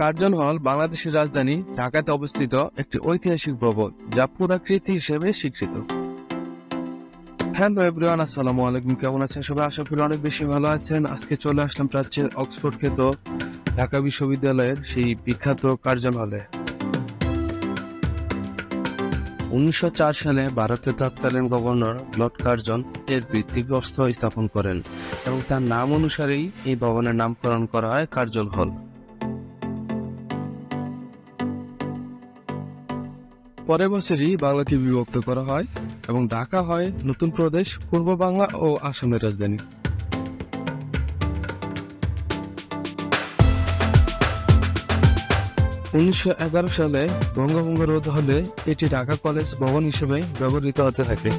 Curzon হল বাংলাদেশের রাজধানী ঢাকাতে অবস্থিত একটি ঐতিহাসিক ভবন, যা পুরাকৃতি হিসেবে স্বীকৃত। হ্যালো এভরিওয়ান, আসসালামু আলাইকুম। কেমন আছেন সবাই? আশা করি অনেক বেশি ভালো আছেন। আজকে চলে আসলাম প্রাচ্যের অক্সফোর্ড খ্যাত ঢাকা বিশ্ববিদ্যালয়ের সেই বিখ্যাত কার্জন হলে। উনিশশো চার সালে ভারতের তৎকালীন গভর্নর লর্ড কার্জন এর ভিত্তিপ্রস্তর স্থাপন করেন এবং তার নাম অনুসারেই এই ভবনের নামকরণ করা হয় কার্জন হল। পরের বছরই বাংলাকে বিভক্ত করা হয় এবং ঢাকা হয় নতুন প্রদেশ, পূর্ব বাংলা ও আসামের রাজধানী। উনিশশো এগারো সালে বঙ্গভঙ্গ রোধ হলে এটি ঢাকা কলেজ ভবন হিসেবে ব্যবহৃত হতে থাকে।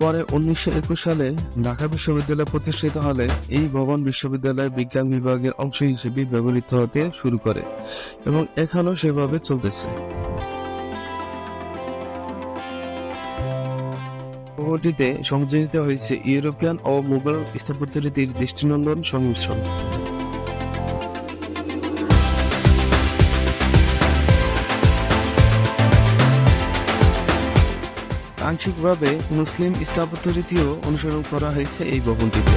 পরে উনিশশো একুশ সালে ঢাকা বিশ্ববিদ্যালয় প্রতিষ্ঠিত হলে এই ভবন বিশ্ববিদ্যালয়ের বিজ্ঞান বিভাগের অংশ হিসেবে ব্যবহৃত হতে শুরু করে এবং এখনও সেভাবে চলতেছে। ভবনটিতে সংযোজিত হয়েছে ইউরোপিয়ান ও মুঘল স্থাপত্য রীতির দৃষ্টিনন্দন সংমিশ্রণ। আংশিকভাবে মুসলিম স্থাপত্য রীতিও অনুসরণ করা হয়েছে এই ভবনটিতে।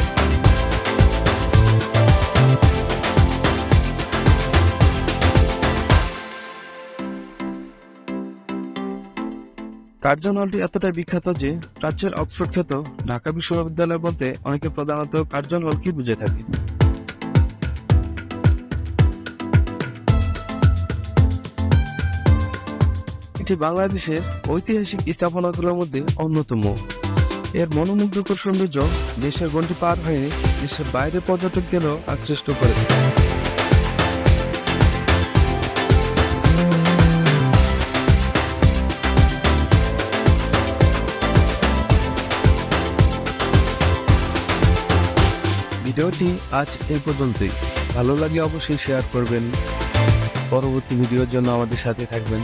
কার্জন হলটি এতটাই বিখ্যাত যে প্রাচ্যের অক্সফোর্ড খ্যাত ঢাকা বিশ্ববিদ্যালয় বলতে অনেকে প্রধানত কার্জন হলকে বুঝে থাকে এটি বাংলাদেশের ঐতিহাসিক স্থাপনাগুলোর মধ্যে অন্যতম। এর মনোমুগ্ধকর সৌন্দর্য দেশের গন্ডি পার হয়ে দেশের বাইরে পর্যটকদেরও আকৃষ্ট করে। ভিডিওটি আজ এই পর্যন্তই। ভালো লাগলে অবশ্যই শেয়ার করবেন। পরবর্তী ভিডিওর জন্য আমাদের সাথে থাকবেন।